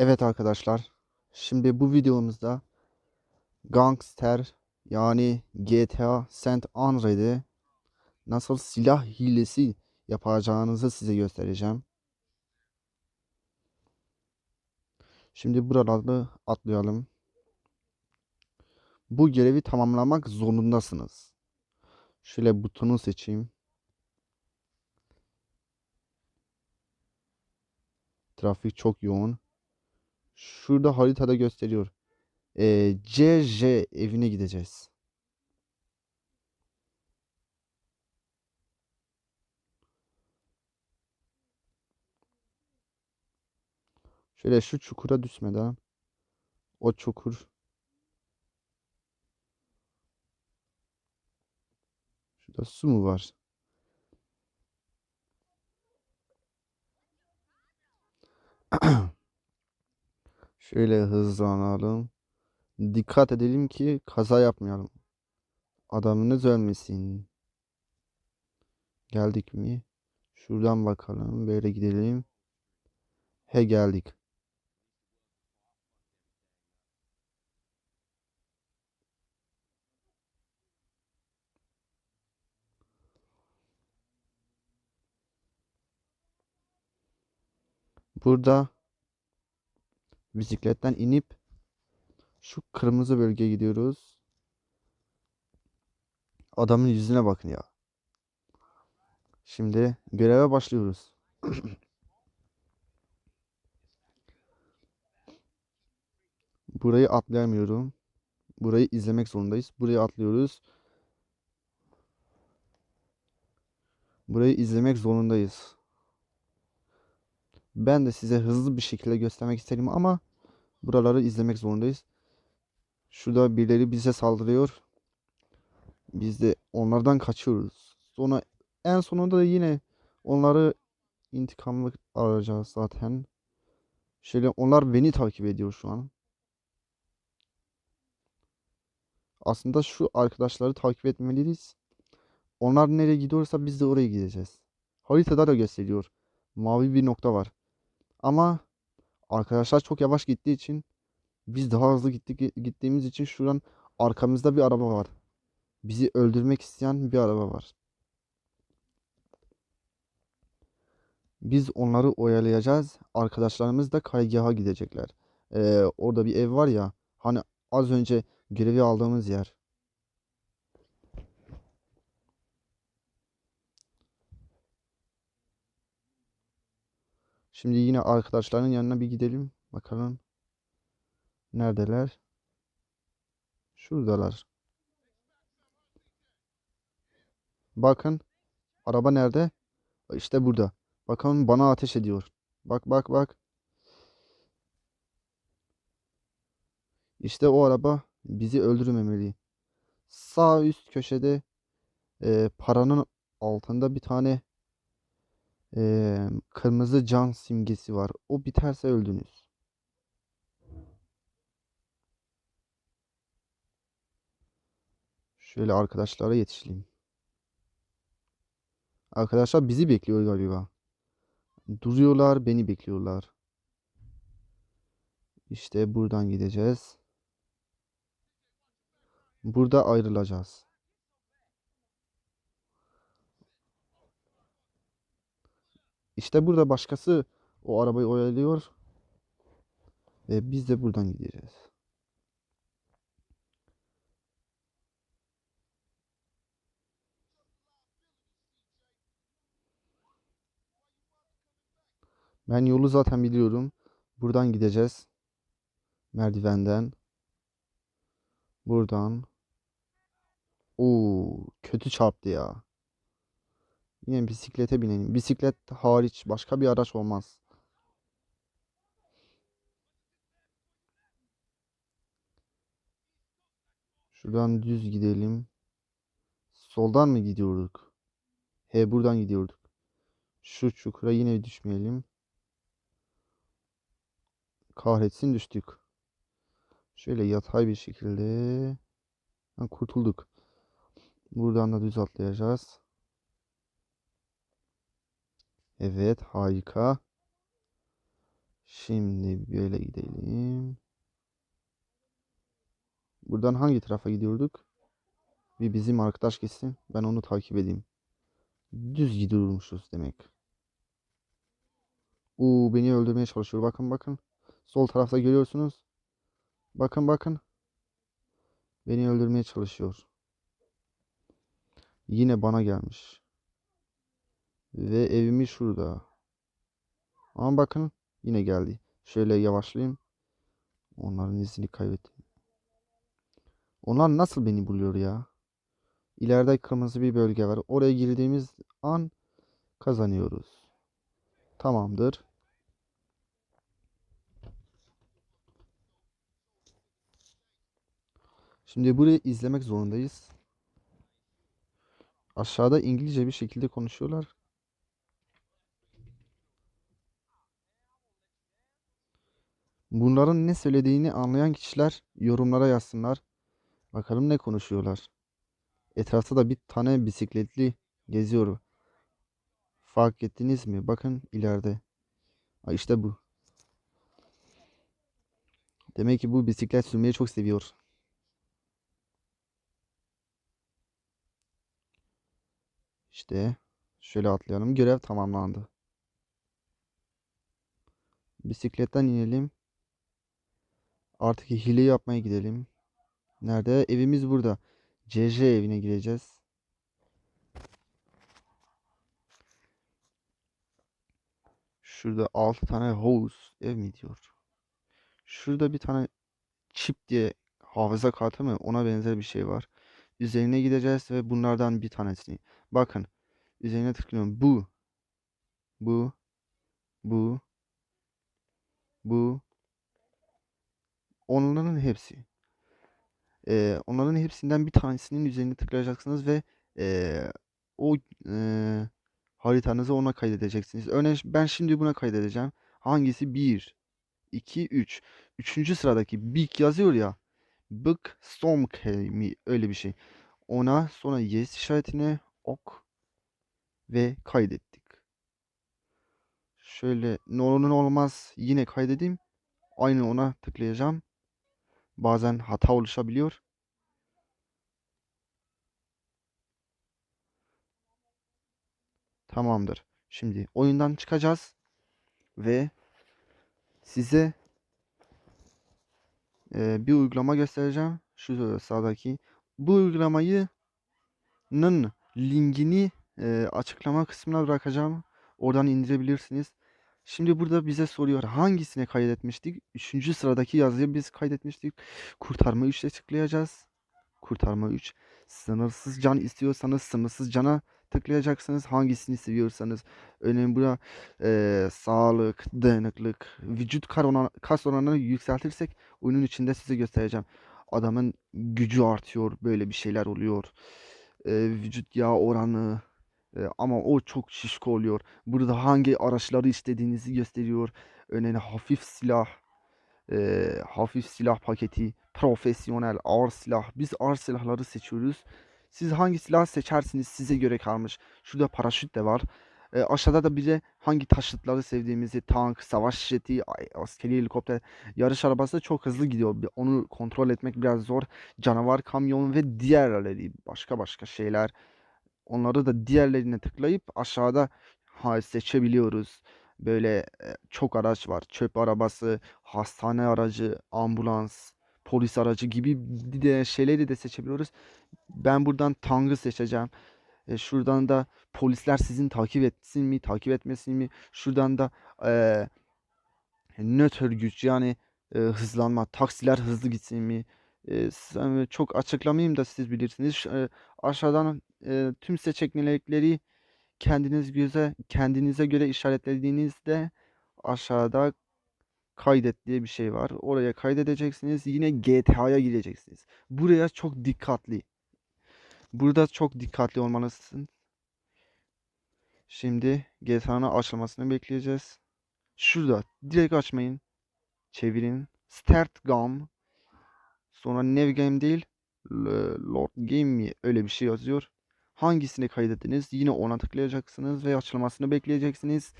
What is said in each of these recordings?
Evet arkadaşlar. Şimdi bu videomuzda Gangster yani GTA San Andreas'de nasıl silah hilesi yapacağınızı size göstereceğim. Şimdi buraları atlayalım. Bu görevi tamamlamak zorundasınız. Şöyle butonu seçeyim. Trafik çok yoğun. Şurada haritada gösteriyor. Ee, CJ evine gideceğiz. Şöyle şu çukura düşmeden o çukur Şurada su mu var? Şöyle hızlanalım. Dikkat edelim ki kaza yapmayalım. Adamınız ölmesin. Geldik mi? Şuradan bakalım. Böyle gidelim. He geldik. Burada bisikletten inip şu kırmızı bölgeye gidiyoruz. Adamın yüzüne bakın ya. Şimdi göreve başlıyoruz. Burayı atlayamıyorum. Burayı izlemek zorundayız. Burayı atlıyoruz. Burayı izlemek zorundayız. Ben de size hızlı bir şekilde göstermek isterim ama buraları izlemek zorundayız. Şurada birileri bize saldırıyor. Biz de onlardan kaçıyoruz. Sonra en sonunda da yine onları intikamlık arayacağız zaten. Şöyle onlar beni takip ediyor şu an. Aslında şu arkadaşları takip etmeliyiz. Onlar nereye gidiyorsa biz de oraya gideceğiz. Haritada da gösteriyor. Mavi bir nokta var. Ama arkadaşlar çok yavaş gittiği için biz daha hızlı gittik gittiğimiz için şuradan arkamızda bir araba var. Bizi öldürmek isteyen bir araba var. Biz onları oyalayacağız. Arkadaşlarımız da karargaha gidecekler. Ee, orada bir ev var ya. Hani az önce görevi aldığımız yer. Şimdi yine arkadaşların yanına bir gidelim. Bakalım. Neredeler? Şuradalar. Bakın. Araba nerede? İşte burada. Bakın bana ateş ediyor. Bak bak bak. İşte o araba bizi öldürmemeli. Sağ üst köşede e, paranın altında bir tane e, kırmızı can simgesi var. O biterse öldünüz. Şöyle arkadaşlara yetişelim. Arkadaşlar bizi bekliyor galiba. Duruyorlar, beni bekliyorlar. İşte buradan gideceğiz. Burada ayrılacağız. İşte burada başkası o arabayı oyalıyor. Ve biz de buradan gideceğiz. Ben yolu zaten biliyorum. Buradan gideceğiz. Merdivenden. Buradan. Oo, kötü çarptı ya. Yine bisiklete binelim. Bisiklet hariç başka bir araç olmaz. Şuradan düz gidelim. Soldan mı gidiyorduk? He buradan gidiyorduk. Şu çukura yine düşmeyelim. Kahretsin düştük. Şöyle yatay bir şekilde ha, kurtulduk. Buradan da düz atlayacağız. Evet harika. Şimdi böyle gidelim. Buradan hangi tarafa gidiyorduk? Bir bizim arkadaş gitsin. Ben onu takip edeyim. Düz gidiyormuşuz demek. Uuu beni öldürmeye çalışıyor. Bakın bakın. Sol tarafta görüyorsunuz. Bakın bakın. Beni öldürmeye çalışıyor. Yine bana gelmiş. Ve evimiz şurada. Ama bakın yine geldi. Şöyle yavaşlayayım. Onların izini kaybettim. Onlar nasıl beni buluyor ya? İleride kırmızı bir bölge var. Oraya girdiğimiz an kazanıyoruz. Tamamdır. Şimdi burayı izlemek zorundayız. Aşağıda İngilizce bir şekilde konuşuyorlar. Bunların ne söylediğini anlayan kişiler yorumlara yazsınlar. Bakalım ne konuşuyorlar. Etrafta da bir tane bisikletli geziyor. Fark ettiniz mi? Bakın ileride. Ha işte bu. Demek ki bu bisiklet sürmeyi çok seviyor. İşte şöyle atlayalım. Görev tamamlandı. Bisikletten inelim. Artık hile yapmaya gidelim. Nerede? Evimiz burada. CJ evine gireceğiz. Şurada 6 tane house ev mi diyor? Şurada bir tane çip diye hafıza kartı mı? Ona benzer bir şey var. Üzerine gideceğiz ve bunlardan bir tanesini. Bakın. Üzerine tıklıyorum. Bu. Bu. Bu. Bu. Onların hepsi. Ee, onların hepsinden bir tanesinin üzerine tıklayacaksınız ve ee, o ee, haritanızı ona kaydedeceksiniz. Örneğin ben şimdi buna kaydedeceğim. Hangisi? 1, 2, 3. Üçüncü sıradaki Big yazıyor ya. Big Storm mi? Öyle bir şey. Ona sonra yes işaretine ok ve kaydettik. Şöyle ne olmaz yine kaydedeyim. Aynı ona tıklayacağım. Bazen hata oluşabiliyor. Tamamdır. Şimdi oyundan çıkacağız ve size e, bir uygulama göstereceğim. Şu sağdaki. Bu uygulamayı linkini e, açıklama kısmına bırakacağım. Oradan indirebilirsiniz. Şimdi burada bize soruyor hangisine kaydetmiştik? Üçüncü sıradaki yazıyı biz kaydetmiştik. Kurtarma 3'te tıklayacağız. Kurtarma 3. Sınırsız can istiyorsanız sınırsız cana tıklayacaksınız. Hangisini seviyorsanız. Örneğin burada e, sağlık, dayanıklık, vücut kas oranını yükseltirsek oyunun içinde size göstereceğim. Adamın gücü artıyor. Böyle bir şeyler oluyor. E, vücut yağ oranı, ee, ama o çok şişko oluyor. Burada hangi araçları istediğinizi gösteriyor. Örneğin hafif silah, e, hafif silah paketi, profesyonel ağır silah. Biz ağır silahları seçiyoruz. Siz hangi silah seçersiniz size göre kalmış. Şurada paraşüt de var. E, aşağıda da bize hangi taşıtları sevdiğimizi, tank, savaş jeti, askeri helikopter, yarış arabası çok hızlı gidiyor. Onu kontrol etmek biraz zor. Canavar kamyon ve diğerleri başka başka şeyler. Onları da diğerlerine tıklayıp aşağıda seçebiliyoruz. Böyle çok araç var. Çöp arabası, hastane aracı, ambulans, polis aracı gibi de şeyleri de seçebiliyoruz. Ben buradan tankı seçeceğim. E, şuradan da polisler sizin takip etsin mi, takip etmesin mi? Şuradan da e, nötr güç yani e, hızlanma, taksiler hızlı gitsin mi? E, çok açıklamayayım da siz bilirsiniz. E, aşağıdan e, tüm seçenekleri kendiniz göze kendinize göre işaretlediğinizde aşağıda kaydet diye bir şey var. Oraya kaydedeceksiniz. Yine GTA'ya gireceksiniz. Buraya çok dikkatli. Burada çok dikkatli olmalısın. Şimdi GTA'nın açılmasını bekleyeceğiz. Şurada direkt açmayın. Çevirin. Start Gun. Sonra Nav Game değil Lord Game öyle bir şey yazıyor. Hangisini kaydettiniz? Yine ona tıklayacaksınız ve açılmasını bekleyeceksiniz.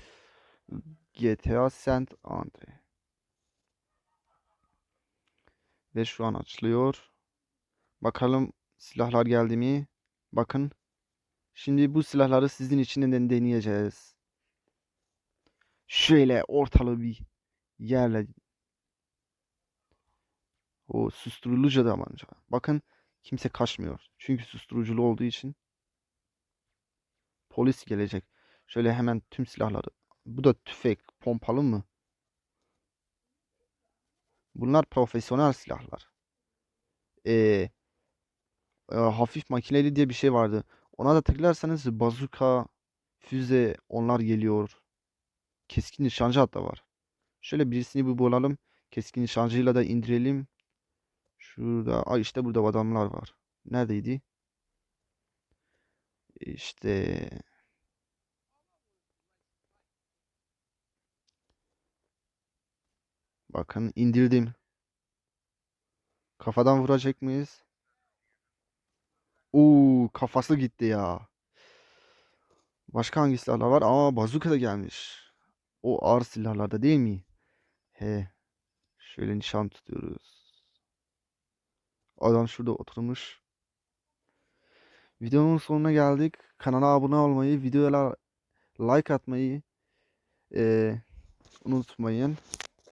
GTA Saint Andre. Ve şu an açılıyor. Bakalım silahlar geldi mi? Bakın. Şimdi bu silahları sizin için deneyeceğiz. Şöyle ortalı bir yerle o susturucu tabanca. Bakın kimse kaçmıyor. Çünkü susturuculu olduğu için. Polis gelecek. Şöyle hemen tüm silahları. Bu da tüfek, pompalı mı? Bunlar profesyonel silahlar. Ee, e, hafif makineli diye bir şey vardı. Ona da tıklarsanız bazuka, füze onlar geliyor. Keskin nişancı hatta var. Şöyle birisini bir bulalım. Keskin nişancıyla da indirelim. Şurada. Ay işte burada adamlar var. Neredeydi? İşte bakın indirdim. Kafadan vuracak mıyız? Oo kafası gitti ya. Başka hangi silahlar var? Aa bazuka da gelmiş. O ağır silahlarda değil mi? He. Şöyle nişan tutuyoruz. Adam şurada oturmuş. Videonun sonuna geldik. Kanala abone olmayı, videoya like atmayı eee, unutmayın.